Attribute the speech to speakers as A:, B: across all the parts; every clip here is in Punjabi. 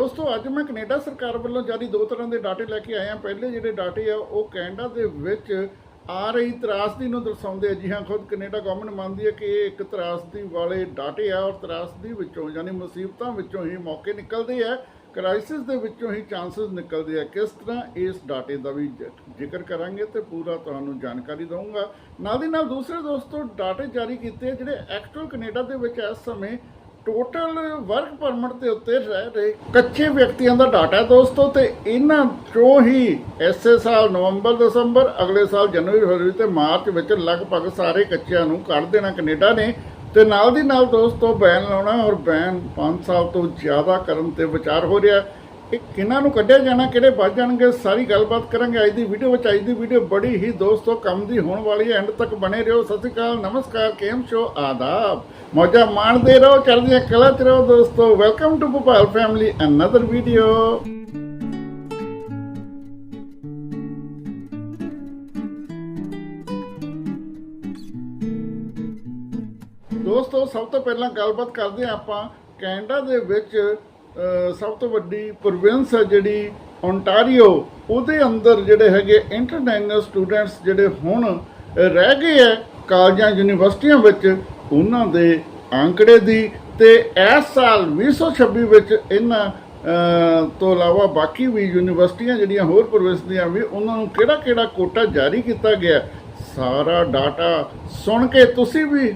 A: ਦੋਸਤੋ, ਅੱਜ ਮੈਂ ਕੈਨੇਡਾ ਸਰਕਾਰ ਵੱਲੋਂ ਜਾਰੀ ਦੋ ਤਰ੍ਹਾਂ ਦੇ ਡਾਟੇ ਲੈ ਕੇ ਆਇਆ। ਪਹਿਲੇ ਜਿਹੜੇ ਡਾਟੇ ਆ, ਉਹ ਕੈਨੇਡਾ ਦੇ ਵਿੱਚ ਆ ਰਹੀ ਤਰਾਸਦੀ ਨੂੰ ਦਰਸਾਉਂਦੇ ਆ। ਜੀ ਹਾਂ, ਖੁਦ ਕੈਨੇਡਾ ਗਵਰਨਮੈਂਟ ਮੰਨਦੀ ਹੈ ਕਿ ਇਹ ਇੱਕ ਤਰਾਸਦੀ ਵਾਲੇ ਡਾਟੇ ਆ ਔਰ ਤਰਾਸਦੀ ਵਿੱਚੋਂ ਯਾਨੀ ਮੁਸੀਬਤਾਂ ਵਿੱਚੋਂ ਹੀ ਮੌਕੇ ਨਿਕਲਦੇ ਆ। ਕ੍ਰਾਈਸਿਸ ਦੇ ਵਿੱਚੋਂ ਹੀ ਚਾਂਸਸ ਨਿਕਲਦੇ ਆ। ਕਿਸ ਤਰ੍ਹਾਂ ਇਸ ਡਾਟੇ ਦਾ ਵੀ ਜ਼ਿਕਰ ਕਰਾਂਗੇ ਤੇ ਪੂਰਾ ਤੁਹਾਨੂੰ ਜਾਣਕਾਰੀ ਦਊਂਗਾ। ਨਾਲ ਦੀ ਨਾਲ ਦੂਸਰੇ ਦੋਸਤੋ, ਡਾਟੇ ਜਾਰੀ ਕੀਤੇ ਜਿਹੜੇ ਐਕਚੁਅਲ ਕੈਨੇਡਾ ਦੇ ਵਿੱਚ ਇਸ ਸਮੇਂ ਟੋਟਲ ਵਰਕ ਪਰਮਿਟ ਦੇ ਉੱਤੇ ਰਹਿ ਰਹੇ ਕੱਚੇ ਵਿਅਕਤੀਆਂ ਦਾ ਡਾਟਾ ਦੋਸਤੋ, ਤੇ ਇਹਨਾਂ ਚੋਂ ਹੀ ਇਸੇ ਸਾਲ ਨਵੰਬਰ, ਦਸੰਬਰ, ਅਗਲੇ ਸਾਲ ਜਨਵਰੀ, ਫਰਵਰੀ ਤੇ ਮਾਰਚ ਵਿੱਚ ਲਗਭਗ ਸਾਰੇ ਕੱਚਿਆਂ ਨੂੰ ਕੱਢ ਦੇਣਾ ਕੈਨੇਡਾ ਨੇ। ਤੇ ਨਾਲ ਦੀ ਨਾਲ ਦੋਸਤੋ, ਬੈਨ ਲਾਉਣਾ ਔਰ ਬੈਨ 5 ਸਾਲ ਤੋਂ ਜ਼ਿਆਦਾ ਕਰਨ ਤੇ ਵਿਚਾਰ ਹੋ ਰਿਹਾ ਇਹ ਕਿਹਨਾਂ ਨੂੰ ਕੱਢਿਆ ਜਾਣਾ, ਕਿਹੜੇ ਵੱਜ ਜਾਣਗੇ, ਸਾਰੀ ਗੱਲਬਾਤ ਕਰਾਂਗੇ। ਅੱਜ ਦੀ ਵੀਡੀਓ ਵਿੱਚ, ਅੱਜ ਦੀ ਵੀਡੀਓ ਬੜੀ ਹੀ ਦੋਸਤੋ ਕੰਮ ਦੀ ਹੋਣ ਵਾਲੀ ਹੈ। ਐਂਡ ਤੱਕ ਬਣੇ ਰਹੋ। ਸਤਿ ਸ਼੍ਰੀ ਅਕਾਲ, ਨਮਸਕਾਰ, ਕੇਮ ਸ਼ੋ, ਆਦਾਬ। ਮੌਜਾ ਮਾਣਦੇ ਰਹੋ, ਚੜ੍ਹਦੀਆਂ ਕਲਾ ਚ ਰਹੋ ਦੋਸਤੋ। Welcome to Bhopal family another video ਦੋਸਤੋ, ਸਭ ਤੋਂ ਪਹਿਲਾਂ ਗੱਲਬਾਤ ਕਰਦੇ ਹਾਂ ਆਪਾਂ ਕੈਨੇਡਾ ਦੇ ਵਿੱਚ ਸਭ ਤੋਂ ਵੱਡੀ ਪ੍ਰੋਵਿੰਸ ਹੈ ਜਿਹੜੀ ਓਨਟਾਰੀਓ ਉਹਦੇ ਅੰਦਰ ਜਿਹੜੇ ਹੈਗੇ ਇੰਟਰਨੈਸ਼ਨਲ ਸਟੂਡੈਂਟਸ ਜਿਹੜੇ ਹੁਣ ਰਹਿ ਗਏ ਹੈ ਕਾਲਜਾਂ, ਯੂਨੀਵਰਸਿਟੀਆਂ ਵਿੱਚ, ਉਹਨਾਂ ਦੇ ਅੰਕੜੇ ਦੀ ਤੇ ਇਸ ਸਾਲ 2026 ਵਿੱਚ ਇਹਨਾਂ ਤੋਂ ਇਲਾਵਾ ਬਾਕੀ ਵੀ ਯੂਨੀਵਰਸਿਟੀਆਂ ਜਿਹੜੀਆਂ ਹੋਰ ਪ੍ਰੋਵਿੰਸ ਦੀਆਂ ਵੀ ਉਹਨਾਂ ਨੂੰ ਕਿਹੜਾ ਕਿਹੜਾ ਕੋਟਾ ਜਾਰੀ ਕੀਤਾ ਗਿਆ ਸਾਰਾ ਡਾਟਾ ਸੁਣ ਕੇ ਤੁਸੀਂ ਵੀ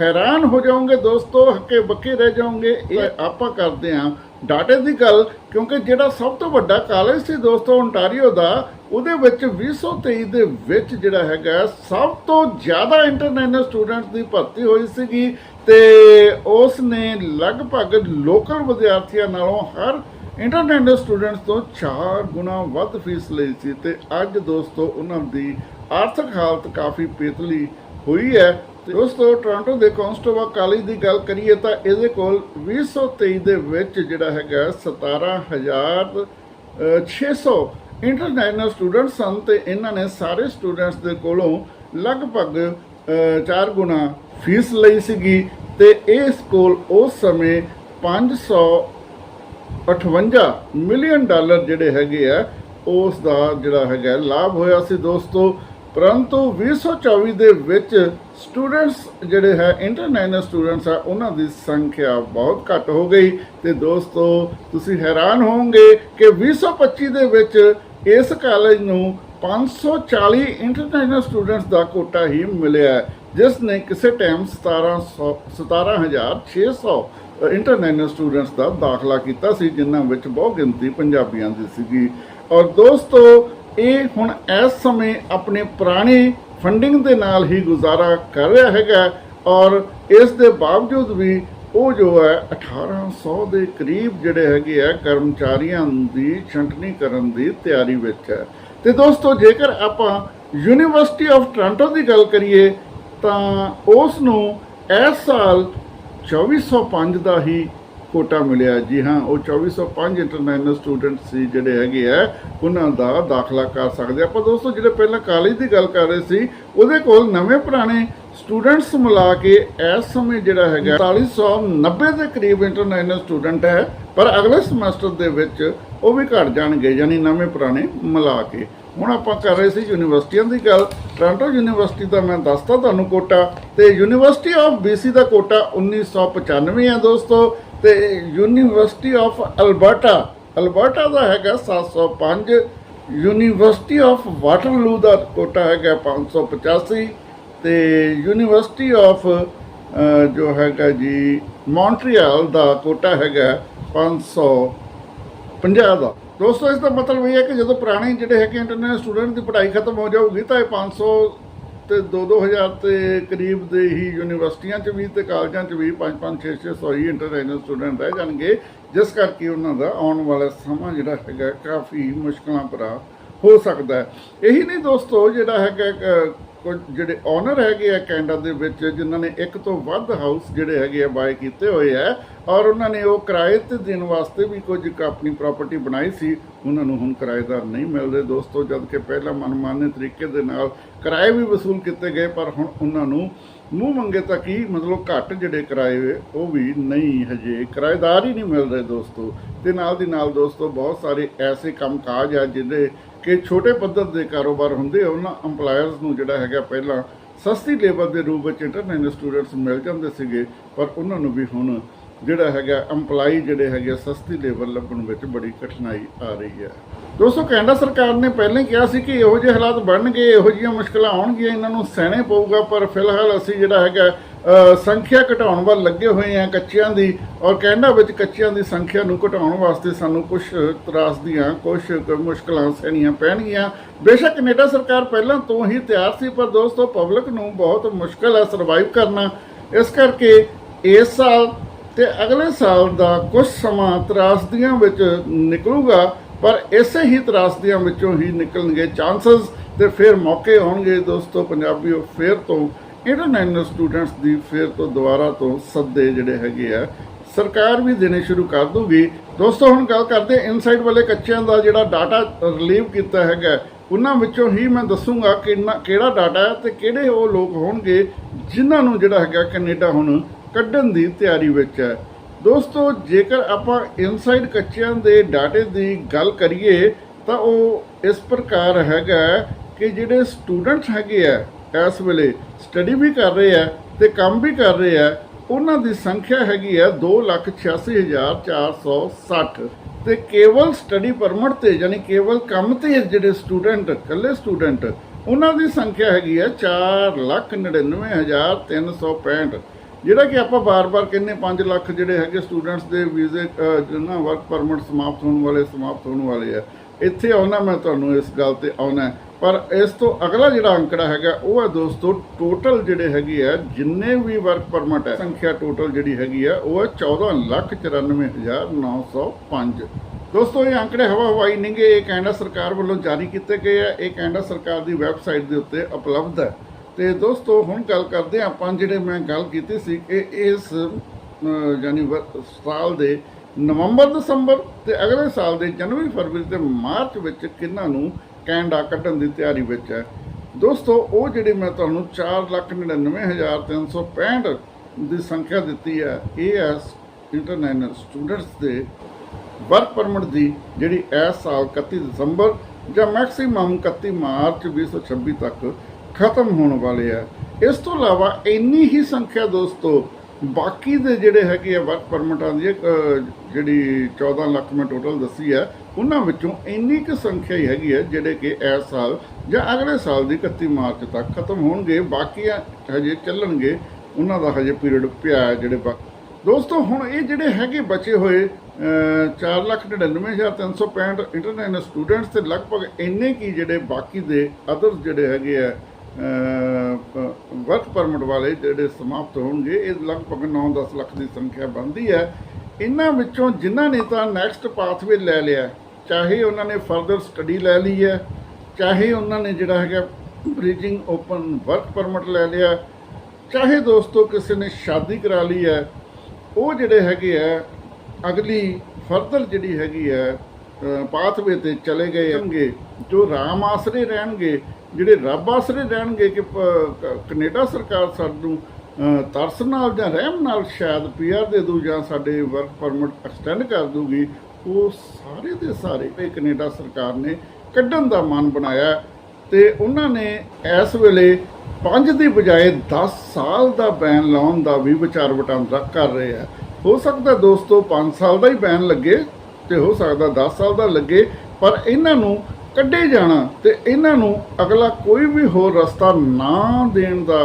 A: ਹੈਰਾਨ ਹੋ ਜਾਓਗੇ ਦੋਸਤੋ ਹੱਕੇ ਬੱਕੇ ਰਹਿ ਜਾਓਗੇ। ਇਹ ਆਪਾਂ ਕਰਦੇ ਹਾਂ ਡਾਟੇ ਦੀ ਗੱਲ, ਕਿਉਂਕਿ ਜਿਹੜਾ ਸਭ ਤੋਂ ਵੱਡਾ ਕਾਲਜ ਸੀ ਦੋਸਤੋ ਓਨਟਾਰੀਓ ਦਾ, ਉਹਦੇ ਵਿੱਚ 2023 ਦੇ ਵਿੱਚ ਜਿਹੜਾ ਹੈਗਾ, ਸਭ ਤੋਂ ਜ਼ਿਆਦਾ ਇੰਟਰਨੈਸ਼ਨਲ ਸਟੂਡੈਂਟਸ ਦੀ ਭਰਤੀ ਹੋਈ ਸੀਗੀ ਤੇ ਉਸ ਨੇ ਲਗਭਗ ਲੋਕਲ ਵਿਦਿਆਰਥੀਆਂ ਨਾਲੋਂ ਹਰ ਇੰਟਰਨੈਸ਼ਨਲ ਸਟੂਡੈਂਟਸ ਤੋਂ 4 ਗੁਣਾ ਵੱਧ ਫੀਸ ਲਈ ਸੀ ਤੇ ਅੱਜ ਦੋਸਤੋ ਉਹਨਾਂ ਦੀ ਆਰਥਿਕ ਹਾਲਤ ਕਾਫੀ ਪੇਤਲੀ ਹੋਈ ਹੈ। ਤੇ ਦੋਸਤੋ ਟੋਰਾਂਟੋ ਦੇ ਕੌਂਸਟੋਵਾ ਕਾਲਜ ਦੀ ਗੱਲ ਕਰੀਏ ਤਾਂ ਇਹਦੇ ਕੋਲ 2023 ਦੇ ਵਿੱਚ ਜਿਹੜਾ ਹੈਗਾ 17600 ਇੰਟਰਨੈਸ਼ਨਲ ਸਟੂਡੈਂਟਸ ਸਨ ਤੇ ਇਹਨਾਂ ਨੇ ਸਾਰੇ ਸਟੂਡੈਂਟਸ ਦੇ ਕੋਲੋਂ ਲਗਭਗ 4 ਗੁਣਾ ਫੀਸ ਲਈ ਸੀਗੀ ਤੇ ਇਸ ਕੋਲ ਉਸ ਸਮੇਂ 500 58 ਮਿਲੀਅਨ ਡਾਲਰ ਜਿਹੜੇ ਹੈਗੇ ਆ, ਉਸ ਦਾ ਜਿਹੜਾ ਹੈਗਾ ਲਾਭ ਹੋਇਆ ਸੀ ਦੋਸਤੋ। ਪਰੰਤੂ 2024 ਦੇ ਵਿੱਚ ਸਟੂਡੈਂਟਸ ਜਿਹੜੇ ਹੈ, ਇੰਟਰਨੈਸ਼ਨਲ ਸਟੂਡੈਂਟਸ ਆ ਉਹਨਾਂ ਦੀ ਸੰਖਿਆ ਬਹੁਤ ਘੱਟ ਹੋ ਗਈ ਤੇ ਦੋਸਤੋ, ਤੁਸੀਂ ਹੈਰਾਨ ਹੋਵੋਗੇ ਕਿ 2025 ਦੇ ਵਿੱਚ ਇਸ ਕਾਲਜ ਨੂੰ 540 ਇੰਟਰਨੈਸ਼ਨਲ ਸਟੂਡੈਂਟਸ ਦਾ ਕੋਟਾ ਹੀ ਮਿਲਿਆ ਜਿਸ ਨੇ ਕਿਸੇ ਟਾਈਮ 1700 17600 ਇੰਟਰਨੈਸ਼ਨਲ ਸਟੂਡੈਂਟਸ ਦਾ ਦਾਖਲਾ ਕੀਤਾ ਸੀ, ਜਿਨ੍ਹਾਂ ਵਿੱਚ ਬਹੁ ਗਿਣਤੀ ਪੰਜਾਬੀਆਂ ਦੀ ਸੀਗੀ। ਔਰ ਦੋਸਤੋ ਇਹ ਹੁਣ ਇਸ ਸਮੇਂ ਆਪਣੇ ਪੁਰਾਣੀ ਫੰਡਿੰਗ ਦੇ ਨਾਲ ਹੀ ਗੁਜ਼ਾਰਾ ਕਰ ਰਿਹਾ ਹੈਗਾ ਔਰ ਇਸ ਦੇ ਬਾਵਜੂਦ ਵੀ ਉਹ ਜੋ ਹੈ 1800 ਦੇ ਕਰੀਬ ਜਿਹੜੇ ਹੈਗੇ ਆ ਕਰਮਚਾਰੀਆਂ ਦੀ ਛੰਟਣੀ ਕਰਨ ਦੀ ਤਿਆਰੀ ਵਿੱਚ ਹੈ। ਤੇ ਦੋਸਤੋ, ਜੇਕਰ ਆਪਾਂ ਯੂਨੀਵਰਸਿਟੀ ਆਫ ਟੋਰਾਂਟੋ ਦੀ ਗੱਲ ਕਰੀਏ, ਤਾਂ ਉਸ ਨੂੰ ਇਸ ਸਾਲ 2405 ਦਾ ਹੀ ਕੋਟਾ ਮਿਲਿਆ ਜੀ। ਹਾਂ, ਉਹ 2405 ਇੰਟਰਨੈਸ਼ਨਲ ਸਟੂਡੈਂਟ ਸੀ ਜਿਹੜੇ ਹੈਗੇ ਆ, ਉਹਨਾਂ ਦਾ ਦਾਖਲਾ ਕਰ ਸਕਦੇ ਆਪਾਂ ਦੋਸਤੋ, ਜਿਹੜੇ ਪਹਿਲਾਂ ਕਾਲਜ ਦੀ ਗੱਲ ਕਰ ਰਹੇ ਸੀ, ਉਹਦੇ ਕੋਲ ਨਵੇਂ ਪੁਰਾਣੇ ਸਟੂਡੈਂਟਸ ਮਿਲਾ ਕੇ ਇਸ ਸਮੇਂ ਜਿਹੜਾ ਹੈਗਾ 4490 ਦੇ ਕਰੀਬ ਇੰਟਰਨੈਸ਼ਨਲ ਸਟੂਡੈਂਟ ਹੈ, ਪਰ ਅਗਲੇ ਸਮੈਸਟਰ ਦੇ ਵਿੱਚ ਉਹ ਵੀ ਘਟ ਜਾਣਗੇ, ਯਾਨੀ ਨਵੇਂ ਪੁਰਾਣੇ ਮਿਲਾ ਕੇ। ਹੁਣ ਆਪਾਂ ਕਰ ਰਹੇ ਸੀ ਯੂਨੀਵਰਸਿਟੀਆਂ ਦੀ ਗੱਲ। ਟੋਰਾਂਟੋ ਯੂਨੀਵਰਸਿਟੀ ਦਾ ਮੈਂ ਦੱਸਤਾ ਤੁਹਾਨੂੰ ਕੋਟਾ, ਤੇ ਯੂਨੀਵਰਸਿਟੀ ਆਫ BC ਦਾ ਕੋਟਾ 1995 ਹੈ ਦੋਸਤੋ। ਤੇ ਯੂਨੀਵਰਸਿਟੀ ਆਫ ਅਲਬਰਟਾ ਅਲਬਰਟਾ ਦਾ ਹੈਗਾ 705 ਯੂਨੀਵਰਸਿਟੀ ਆਫ ਵਾਟਰਲੂ ਦਾ ਕੋਟਾ ਹੈਗਾ 585 ਤੇ ਯੂਨੀਵਰਸਿਟੀ ਆਫ ਜੋ ਹੈਗਾ ਜੀ ਮੌਂਟਰੀਅਲ ਦਾ ਕੋਟਾ ਹੈਗਾ 550 ਦਾ। ਦੋਸਤੋ, ਇਸ ਦਾ ਮਤਲਬ ਇਹ ਹੈ ਕਿ ਜਦੋਂ ਪੁਰਾਣੇ ਜਿਹੜੇ ਹੈਗੇ ਇੰਟਰਨੈਸ਼ਨਲ ਸਟੂਡੈਂਟ ਦੀ ਪੜ੍ਹਾਈ ਖਤਮ ਹੋ ਜਾਊਗੀ ਤਾਂ ਇਹ 500 ਤੇ 2-2000 ਤੇ ਕਰੀਬ ਦੇ ਹੀ ਯੂਨੀਵਰਸਿਟੀਆਂ 'ਚ ਵੀ ਤੇ ਕਾਲਜਾਂ 'ਚ ਵੀ 5-5 6-600 ਹੀ ਇੰਟਰਨੈਸ਼ਨਲ ਸਟੂਡੈਂਟ ਰਹਿ ਜਾਣਗੇ। ਜਿਸ ਕਰਕੇ ਉਹਨਾਂ ਦਾ ਆਉਣ ਵਾਲਾ ਸਮਾਂ ਜਿਹੜਾ ਹੈਗਾ ਕਾਫੀ ਮੁਸ਼ਕਲਾਂ ਭਰਾ ਹੋ ਸਕਦਾ ਹੈ। ਇਹੀ ਨਹੀਂ ਦੋਸਤੋ, ਜਿਹੜਾ ਹੈਗਾ ਕੁਝ ਜਿਹੜੇ ਓਨਰ ਹੈਗੇ ਆ ਕੈਨੇਡਾ ਦੇ ਵਿੱਚ, ਜਿਨ੍ਹਾਂ ਨੇ ਇੱਕ ਤੋਂ ਵੱਧ ਹਾਊਸ ਜਿਹੜੇ ਹੈਗੇ ਆ ਬਾਏ ਕੀਤੇ ਹੋਏ ਆ, ਔਰ ਉਹਨਾਂ ਨੇ ਉਹ ਕਿਰਾਏ ਤੇ ਦੇਣ ਵਾਸਤੇ ਵੀ ਕੁਝ ਕੁ ਆਪਣੀ ਪ੍ਰਾਪਰਟੀ ਬਣਾਈ ਸੀ, ਉਹਨਾਂ ਨੂੰ ਹੁਣ ਕਿਰਾਏਦਾਰ ਨਹੀਂ ਮਿਲਦੇ ਦੋਸਤੋ, ਜਦ ਕਿ ਪਹਿਲਾਂ ਮਨਮਾਨੇ ਤਰੀਕੇ ਦੇ ਨਾਲ ਕਿਰਾਏ ਵੀ ਵਸੂਲ ਕੀਤੇ ਗਏ, ਪਰ ਹੁਣ ਉਹਨਾਂ ਨੂੰ ਮੂੰਹ ਮੰਗੇ ਤਾਂ ਕੀ, ਮਤਲਬ ਘੱਟ ਜਿਹੜੇ ਕਿਰਾਏ ਉਹ ਵੀ ਨਹੀਂ ਹਜੇ, ਕਿਰਾਏਦਾਰ ਹੀ ਨਹੀਂ ਮਿਲ ਰਹੇ ਦੋਸਤੋ। ਤੇ ਨਾਲ ਦੀ ਨਾਲ ਦੋਸਤੋ, ਬਹੁਤ ਸਾਰੇ ਐਸੇ ਕੰਮਕਾਜ ਆ, ਜਿਹੜੇ ਕਿ ਛੋਟੇ ਪੱਧਰ ਦੇ ਕਾਰੋਬਾਰ ਹੁੰਦੇ ਆ ਉਹਨਾਂ EMPLOYERS ਨੂੰ ਜਿਹੜਾ ਹੈਗਾ ਪਹਿਲਾਂ ਸਸਤੀ ਲੇਬਰ ਦੇ ਰੂਪ ਵਿੱਚ ਇੰਟਰਨੈਸ਼ਨਲ ਸਟੂਡੈਂਟਸ ਮਿਲ ਜਾਂਦੇ ਸੀਗੇ ਪਰ ਉਹਨਾਂ ਨੂੰ ਵੀ ਹੁਣ ਜਿਹੜਾ ਹੈਗਾ EMPLOYE ਜਿਹੜੇ ਹੈਗੇ ਆ, ਸਸਤੀ ਲੇਬਰ ਲੱਭਣ ਵਿੱਚ ਬੜੀ ਕਠਿਨਾਈ ਆ ਰਹੀ ਹੈ। ਦੋਸਤੋ ਕੈਨੇਡਾ ਸਰਕਾਰ ਨੇ ਪਹਿਲਾਂ ਹੀ ਕਿਹਾ ਸੀ ਕਿ ਇਹੋ ਜਿਹੇ ਹਾਲਾਤ ਬਣਨਗੇ ਇਹੋ ਜਿਹੀਆਂ ਮੁਸ਼ਕਲਾਂ ਆਉਣਗੀਆਂ ਇਹਨਾਂ ਨੂੰ ਸਹਿਣੇ ਪਊਗਾ ਪਰ ਫਿਲਹਾਲ ਅਸੀਂ ਜਿਹੜਾ ਹੈਗਾ ਸੰਖਿਆ ਘਟਾਉਣ ਵੱਲ ਲੱਗੇ ਹੋਏ ਹਾਂ ਕੱਚਿਆਂ ਦੀ ਔਰ ਕੈਨੇਡਾ ਵਿੱਚ ਕੱਚਿਆਂ ਦੀ ਸੰਖਿਆ ਨੂੰ ਘਟਾਉਣ ਵਾਸਤੇ ਸਾਨੂੰ ਕੁਝ ਤਰਾਸ ਦੀਆਂ ਕੁਝ ਮੁਸ਼ਕਲਾਂ ਸਹਿਣੀਆਂ ਪੈਣਗੀਆਂ। ਬੇਸ਼ੱਕ ਕੈਨੇਡਾ ਸਰਕਾਰ ਪਹਿਲਾਂ ਤੋਂ ਹੀ ਤਿਆਰ ਸੀ, ਪਰ ਦੋਸਤੋ, ਪਬਲਿਕ ਨੂੰ ਬਹੁਤ ਮੁਸ਼ਕਲ ਹੈ ਸਰਵਾਈਵ ਕਰਨਾ। ਇਸ ਕਰਕੇ ਇਸ ਸਾਲ ਤੇ ਅਗਲੇ ਸਾਲ ਦਾ ਕੁਝ ਸਮਾਂ ਤਰਾਸਦੀਆਂ ਵਿੱਚ ਨਿਕਲੂਗਾ, ਪਰ ਇਸੇ ਹੀ ਤਰਾਸਦੀਆਂ ਵਿੱਚੋਂ ਹੀ ਨਿਕਲਣਗੇ ਚਾਂਸਸ ਤੇ ਫਿਰ ਮੌਕੇ ਆਉਣਗੇ ਦੋਸਤੋ, ਪੰਜਾਬੀਓ, ਫਿਰ ਤੋਂ ਇੰਟਰਨੈਸ਼ਨਲ ਸਟੂਡੈਂਟਸ ਦੀ ਫਿਰ ਤੋਂ ਦੁਬਾਰਾ ਤੋਂ ਸੱਦੇ ਜਿਹੜੇ ਹੈਗੇ ਆ, ਸਰਕਾਰ ਵੀ ਦੇਣੇ ਸ਼ੁਰੂ ਕਰ ਦੂਗੀ ਦੋਸਤੋ, ਹੁਣ ਗੱਲ ਕਰਦੇ ਇਨਸਾਈਡ ਵਾਲੇ ਕੱਚਿਆਂ ਦਾ ਜਿਹੜਾ ਡਾਟਾ ਰਿਲੀਵ ਕੀਤਾ ਹੈਗਾ, ਉਹਨਾਂ ਵਿੱਚੋਂ ਹੀ ਮੈਂ ਦੱਸੂਗਾ ਕਿੰਨਾ ਕਿਹੜਾ ਡਾਟਾ ਹੈ ਤੇ ਕਿਹੜੇ ਉਹ ਲੋਕ ਹੋਣਗੇ ਜਿਨ੍ਹਾਂ ਨੂੰ ਜਿਹੜਾ ਹੈਗਾ ਕੈਨੇਡਾ ਹੁਣ ਕੱਢਣ ਦੀ ਤਿਆਰੀ ਵਿੱਚ ਹੈ। ਦੋਸਤੋ, ਜੇਕਰ ਆਪਾਂ ਇਨਸਾਈਡ ਕੱਚਿਆਂ ਦੇ ਡਾਟੇ ਦੀ ਗੱਲ ਕਰੀਏ, ਤਾਂ ਉਹ ਇਸ ਪ੍ਰਕਾਰ ਹੈਗਾ ਕਿ ਜਿਹੜੇ ਸਟੂਡੈਂਟਸ ਹੈਗੇ ਆ ਇਸ ਵੇਲੇ ਸਟੱਡੀ ਵੀ ਕਰ ਰਹੇ ਆ ਤੇ ਕੰਮ ਵੀ ਕਰ ਰਹੇ ਆ, ਉਹਨਾਂ ਦੀ ਸੰਖਿਆ ਹੈਗੀ ਆ 286460 ਤੇ ਕੇਵਲ ਸਟੱਡੀ ਪਰਮਿਟ ਤੇ, ਯਾਨੀ ਕੇਵਲ ਕੰਮ ਤੇ ਜਿਹੜੇ ਸਟੂਡੈਂਟ ਇਕੱਲੇ ਸਟੂਡੈਂਟ ਉਹਨਾਂ ਦੀ ਸੰਖਿਆ ਹੈਗੀ ਆ 499365 ਜਿਹੜਾ ਕਿ ਆਪਾਂ ਬਾਰ-ਬਾਰ ਕਹਿੰਨੇ 5 ਲੱਖ ਜਿਹੜੇ ਹੈਗੇ ਸਟੂਡੈਂਟਸ ਦੇ ਵੀਜ਼ੇ ਜਿਹਨਾਂ ਵਰਕ ਪਰਮਿਟ ਸਮਾਪਤ ਹੋਣ ਵਾਲੇ, ਸਮਾਪਤ ਹੋਣ ਵਾਲੇ ਆ। ਇੱਥੇ ਆਉਣਾ ਮੈਂ ਤੁਹਾਨੂੰ ਇਸ ਗੱਲ ਤੇ ਆਉਣਾ। ਪਰ ਇਸ ਤੋਂ ਅਗਲਾ ਜਿਹੜਾ ਅੰਕੜਾ ਹੈਗਾ, ਉਹ ਹੈ ਦੋਸਤੋ ਟੋਟਲ ਜਿਹੜੇ ਹੈਗੇ ਆ, ਜਿੰਨੇ ਵੀ ਵਰਕ ਪਰਮਿਟ ਹੈ, ਸੰਖਿਆ ਟੋਟਲ ਜਿਹੜੀ ਹੈਗੀ ਆ, ਉਹ ਹੈ 1494905 ਦੋਸਤੋ, ਇਹ ਅੰਕੜੇ ਹਵਾ ਹਵਾਈ ਨਹੀਂਗੇ ਇਹ ਕੈਨੇਡਾ ਸਰਕਾਰ ਵੱਲੋਂ ਜਾਰੀ ਕੀਤੇ ਗਏ ਆ, ਇਹ ਕੈਨੇਡਾ ਸਰਕਾਰ ਦੀ ਵੈਬਸਾਈਟ ਦੇ ਉੱਤੇ ਉਪਲਬਧ ਹੈ। ਤੇ ਦੋਸਤੋ, ਹੁਣ ਗੱਲ ਕਰਦੇ ਹਾਂ ਆਪਾਂ ਜਿਹੜੇ ਮੈਂ ਗੱਲ ਕੀਤੀ ਸੀ ਕਿ ਇਸ ਯਾਨੀ ਵ- ਸਾਲ ਦੇ ਨਵੰਬਰ, ਦਸੰਬਰ ਤੇ ਅਗਲੇ ਸਾਲ ਦੇ ਜਨਵਰੀ, ਫਰਵਰੀ ਤੇ ਮਾਰਚ ਵਿੱਚ ਕਿੰਨਾਂ ਨੂੰ ਕੈਨੇਡਾ ਕੱਢਣ ਦੀ ਤਿਆਰੀ ਵਿੱਚ ਹੈ। ਦੋਸਤੋ, ਉਹ ਜਿਹੜੇ ਮੈਂ ਤੁਹਾਨੂੰ 499365 ਦੀ ਸੰਖਿਆ ਦਿੱਤੀ ਹੈ, ਇਹ ਹੈ ਇੰਟਰਨੈਸ਼ਨਲ ਸਟੂਡੈਂਟਸ ਦੇ ਵਰਕ ਪਰਮਿਟ ਦੀ, ਜਿਹੜੀ ਇਸ ਸਾਲ 31 ਦਸੰਬਰ ਜਾਂ ਮੈਕਸਿਮਮ 31 ਮਾਰਚ 2026 ਤੱਕ ਖਤਮ ਹੋਣ ਵਾਲੇ ਆ ਇਸ ਤੋਂ ਇਲਾਵਾ ਇੰਨੀ ਹੀ ਸੰਖਿਆ ਦੋਸਤੋ, ਬਾਕੀ ਦੇ ਜਿਹੜੇ ਹੈਗੇ ਆ ਵਰਕ ਪਰਮਿਟਾਂ ਦੀ ਜਿਹੜੀ 14 ਲੱਖ ਮੈਂ ਟੋਟਲ ਦੱਸੀ ਹੈ, ਉਹਨਾਂ ਵਿੱਚੋਂ ਇੰਨੀ ਕੁ ਸੰਖਿਆ ਹੀ ਹੈਗੀ ਹੈ ਜਿਹੜੇ ਕਿ ਇਸ ਸਾਲ ਜਾਂ ਅਗਲੇ ਸਾਲ ਦੀ 31 ਮਾਰਚ ਤੱਕ ਖਤਮ ਹੋਣਗੇ ਬਾਕੀ ਹਜੇ ਚੱਲਣਗੇ, ਉਹਨਾਂ ਦਾ ਹਜੇ ਪੀਰੀਅਡ ਪਿਆ ਹੈ ਜਿਹੜੇ ਬਾਕੀ ਦੋਸਤੋ ਹੁਣ ਇਹ ਜਿਹੜੇ ਹੈਗੇ ਬਚੇ ਹੋਏ 499365 ਇੰਟਰਨੈਸ਼ਨਲ ਸਟੂਡੈਂਟਸ ਤੇ ਲਗਭਗ ਇੰਨੇ ਕੀ ਜਿਹੜੇ ਬਾਕੀ ਦੇ ਅਦਰ ਜਿਹੜੇ ਹੈਗੇ ਆ ਵਰਕ ਪਰਮਿਟ ਵਾਲੇ ਜਿਹੜੇ ਸਮਾਪਤ ਹੋਣਗੇ, ਇਹ ਲਗਭਗ 9-10 ਲੱਖ ਦੀ ਸੰਖਿਆ ਬਣਦੀ ਹੈ। ਇਹਨਾਂ ਵਿੱਚੋਂ ਜਿਨ੍ਹਾਂ ਨੇ ਤਾਂ ਨੈਕਸਟ ਪਾਥਵੇ ਲੈ ਲਿਆ, ਚਾਹੇ ਉਹਨਾਂ ਨੇ ਫਰਦਰ ਸਟੱਡੀ ਲੈ ਲਈ ਹੈ, ਚਾਹੇ ਉਹਨਾਂ ਨੇ ਜਿਹੜਾ ਹੈਗਾ ਬ੍ਰਿਜਿੰਗ ਓਪਨ ਵਰਕ ਪਰਮਿਟ ਲੈ ਲਿਆ, ਚਾਹੇ ਦੋਸਤੋ ਕਿਸੇ ਨੇ ਸ਼ਾਦੀ ਕਰਾ ਲਈ ਹੈ, ਉਹ ਜਿਹੜੇ ਹੈਗੇ ਆ, ਅਗਲੀ ਫਰਦਰ ਜਿਹੜੀ ਹੈਗੀ ਹੈ ਪਾਥਵੇ ਤੇ ਚਲੇ ਗਏ ਹੋਣਗੇ, ਜੋ ਰਾਮ ਆਸਰੇ ਰਹਿਣਗੇ, ਜਿਹੜੇ ਰੱਬ ਆਸਰੇ ਰਹਿਣਗੇ ਕਿ ਪ- ਕ- ਕੈਨੇਡਾ ਸਰਕਾਰ ਸਾਨੂੰ ਤਰਸ ਨਾਲ ਜਾਂ ਰਹਿਮ ਨਾਲ ਸ਼ਾਇਦ ਪੀਆਰ ਦੇ ਦੂ ਜਾਂ ਸਾਡੇ ਵਰਕ ਪਰਮਿਟ ਐਕਸਟੈਂਡ ਕਰ ਦੂਗੀ, ਉਹ ਸਾਰੇ ਦੇ ਸਾਰੇ, ਇਹ ਕੈਨੇਡਾ ਸਰਕਾਰ ਨੇ ਕੱਢਣ ਦਾ ਮਨ ਬਣਾਇਆ ਤੇ ਉਹਨਾਂ ਨੇ ਇਸ ਵੇਲੇ 5 ਦੀ ਬਜਾਏ 10 ਸਾਲ ਦਾ ਬੈਨ ਲਾਉਣ ਦਾ ਵੀ ਵਿਚਾਰ ਵਟਾਂਦਰਾ ਕਰ ਰਹੇ ਆ ਹੋ ਸਕਦਾ ਦੋਸਤੋ 5 ਸਾਲ ਦਾ ਹੀ ਬੈਨ ਲੱਗੇ ਤੇ ਹੋ ਸਕਦਾ 10 ਸਾਲ ਦਾ ਲੱਗੇ, ਪਰ ਇਹਨਾਂ ਨੂੰ ਕੱਢੇ ਜਾਣਾ ਤੇ ਇਹਨਾਂ ਨੂੰ ਅਗਲਾ ਕੋਈ ਵੀ ਹੋਰ ਰਸਤਾ ਨਾ ਦੇਣ ਦਾ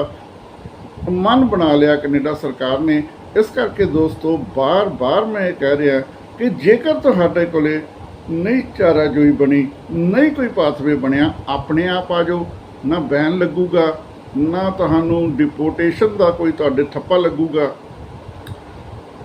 A: ਮਨ ਬਣਾ ਲਿਆ ਕੈਨੇਡਾ ਸਰਕਾਰ ਨੇ। ਇਸ ਕਰਕੇ ਦੋਸਤੋ ਬਾਰ-ਬਾਰ ਮੈਂ ਇਹ ਕਹਿ ਰਿਹਾ ਕਿ ਜੇਕਰ ਤੁਹਾਡੇ ਕੋਲੇ ਨਹੀਂ ਚਾਰਾ ਜੋਈ ਬਣੀ ਨਹੀਂ ਕੋਈ ਪਾਥਵੇ ਬਣਿਆ ਆਪਣੇ ਆਪ ਆ ਜਾਓ। ਨਾ ਬੈਨ ਲੱਗੂਗਾ ਨਾ ਤੁਹਾਨੂੰ ਡਿਪੋਰਟੇਸ਼ਨ ਦਾ ਕੋਈ ਤੁਹਾਡੇ ਠੱਪਾ ਲੱਗੂਗਾ।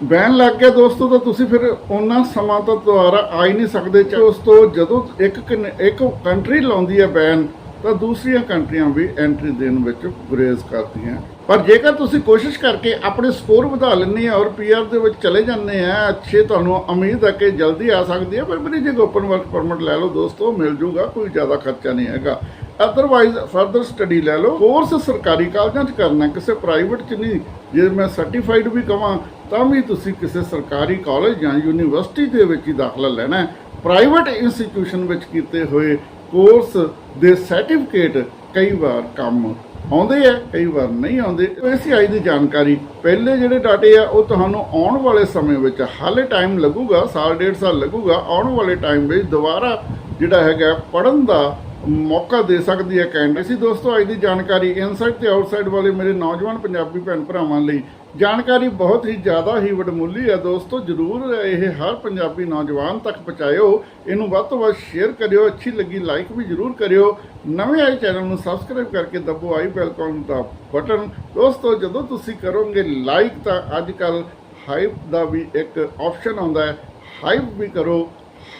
A: ਬੈਨ ਲੱਗ ਗਿਆ ਦੋਸਤੋ ਤਾਂ ਤੁਸੀਂ ਫਿਰ ਉਹਨਾਂ ਸਮਾਂ ਤਾਂ ਦੁਬਾਰਾ ਆ ਹੀ ਨਹੀਂ ਸਕਦੇ। ਦੋਸਤੋ ਜਦੋਂ ਇੱਕ ਇੱਕ ਕੰਟਰੀ ਲਾਉਂਦੀ ਹੈ ਬੈਨ ਤਾਂ ਦੂਸਰੀਆਂ ਕੰਟਰੀਆਂ ਵੀ ਐਂਟਰੀ ਦੇਣ ਵਿੱਚ ਗੁਰੇਜ਼ ਕਰਦੀਆਂ। ਪਰ ਜੇਕਰ ਤੁਸੀਂ ਕੋਸ਼ਿਸ਼ ਕਰਕੇ ਆਪਣੇ ਸਕੋਰ ਵਧਾ ਲੈਂਦੇ ਆ ਔਰ ਪੀਆਰ ਦੇ ਵਿੱਚ ਚਲੇ ਜਾਂਦੇ ਆ, ਅੱਛੇ ਤੁਹਾਨੂੰ ਉਮੀਦ ਹੈ ਕਿ ਜਲਦੀ ਆ ਸਕਦੀ ਹੈ ਪਰ ਮੇਰੀ ਜੇ ਓਪਨ ਵਰਕ ਪਰਮਿਟ ਲੈ ਲਓ ਦੋਸਤੋ, ਮਿਲ ਜੂਗਾ, ਕੋਈ ਜ਼ਿਆਦਾ ਖਰਚਾ ਨਹੀਂ ਹੈਗਾ। ਅਦਰਵਾਈਜ਼ ਫਰਦਰ ਸਟੱਡੀ ਲੈ ਲਓ। ਕੋਰਸ ਸਰਕਾਰੀ ਕਾਲਜਾਂ 'ਚ ਕਰਨਾ, ਕਿਸੇ ਪ੍ਰਾਈਵੇਟ 'ਚ ਨਹੀਂ। ਜੇ ਮੈਂ ਸਰਟੀਫਾਈਡ ਵੀ ਕਵਾਂ, ਤਾਂ ਵੀ ਤੁਸੀਂ ਕਿਸੇ ਸਰਕਾਰੀ ਕਾਲਜ ਜਾਂ ਯੂਨੀਵਰਸਿਟੀ ਦੇ ਵਿੱਚ ਹੀ ਦਾਖਲਾ ਲੈਣਾ ਪ੍ਰਾਈਵੇਟ ਇੰਸਟੀਟਿਊਸ਼ਨ ਵਿੱਚ ਕੀਤੇ ਹੋਏ ਕੋਰਸ ਦੇ ਸਰਟੀਫਿਕੇਟ ਕਈ ਵਾਰ ਕੰਮ ਆਉਂਦੇ ਆ, ਕਈ ਵਾਰ ਨਹੀਂ ਆਉਂਦੇ। ACI ਦੀ ਜਾਣਕਾਰੀ, ਪਹਿਲੇ ਜਿਹੜੇ ਡਾਟੇ ਆ, ਉਹ ਤੁਹਾਨੂੰ ਆਉਣ ਵਾਲੇ ਸਮੇਂ ਵਿੱਚ ਹਾਲੇ ਟਾਈਮ ਲੱਗੂਗਾ, ਸਾਲ ਡੇਢ ਸਾਲ ਲੱਗੂਗਾ, ਆਉਣ ਵਾਲੇ ਟਾਈਮ ਵਿੱਚ ਦੁਬਾਰਾ ਜਿਹੜਾ ਹੈਗਾ ਪੜਨ ਦਾ ਮੌਕਾ ਦੇ ਸਕਦੀ ਹੈ ਕੈਂਡੀਡੇਟ ਸੀ ਦੋਸਤੋ, ਅੱਜ ਦੀ ਜਾਣਕਾਰੀ ਇਨਸਾਈਡ ਤੇ ਆਊਟਸਾਈਡ ਵਾਲੇ ਮੇਰੇ ਨੌਜਵਾਨ ਪੰਜਾਬੀ ਭੈਣ ਭਰਾਵਾਂ ਲਈ। ਜਾਣਕਾਰੀ ਬਹੁਤ ਹੀ ਜ਼ਿਆਦਾ ਹੀ ਵਡਮੁੱਲੀ ਹੈ ਦੋਸਤੋ। ਜਰੂਰ ਇਹ ਹਰ ਪੰਜਾਬੀ ਨੌਜਵਾਨ ਤੱਕ ਪਹੁੰਚਾਇਓ। ਇਹਨੂੰ ਵੱਧ ਤੋਂ ਵੱਧ ਸ਼ੇਅਰ ਕਰਿਓ। ਅੱਛੀ ਲੱਗੀ ਲਾਈਕ ਵੀ ਜਰੂਰ ਕਰਿਓ। ਨਵੇਂ ਆਏ ਚੈਨਲ ਨੂੰ ਸਬਸਕ੍ਰਾਈਬ ਕਰਕੇ ਦੱਬੋ। ਆਈ ਬੈਲ ਆਈਕਨ ਦਾ ਬਟਨ ਦੋਸਤੋ, ਜਦੋਂ ਤੁਸੀਂ ਕਰੋਗੇ ਲਾਈਕ ਤਾਂ ਅੱਜ ਕੱਲ ਹਾਈਪ ਦਾ ਵੀ ਇੱਕ ਆਪਸ਼ਨ ਆਉਂਦਾ ਹੈ। ਹਾਈਪ ਵੀ ਕਰੋ।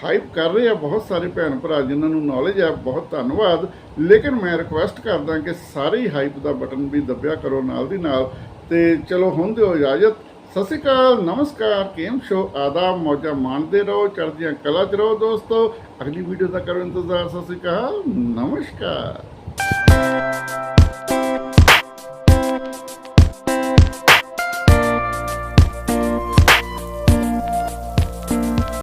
A: ਹਾਈਪ ਕਰ ਰਹੇ ਆ ਬਹੁਤ ਸਾਰੇ ਭੈਣ ਭਰਾ ਜਿਨ੍ਹਾਂ ਨੂੰ ਨੌਲੇਜ ਹੈ ਬਹੁਤ ਧੰਨਵਾਦ। ਲੇਕਿਨ ਮੈਂ ਰਿਕੁਐਸਟ ਕਰਦਾ ਕਿ ਸਾਰੇ ਹਾਈਪ ਦਾ ਬਟਨ ਵੀ ਦੱਬਿਆ ਕਰੋ ਨਾਲ ਦੀ ਨਾਲ। ਤੇ ਚਲੋ ਹੁਣ ਦਿਓ ਇਜਾਜ਼ਤ। ਸਤਿ ਸ਼੍ਰੀ ਅਕਾਲ, ਨਮਸਕਾਰ, ਕੇਮ ਸ਼ੋ, ਆਦਾਬ, ਮੌਜਾਂ ਮਾਣਦੇ ਰਹੋ, ਚੜ੍ਹਦੀਆਂ ਕਲਾ ਚ ਰਹੋ ਦੋਸਤੋ। ਅਗਲੀ ਵੀਡੀਓ ਦਾ ਕਰੋ ਇੰਤਜ਼ਾਰ। ਸਤਿ ਸ਼੍ਰੀ ਅਕਾਲ, ਨਮਸਕਾਰ।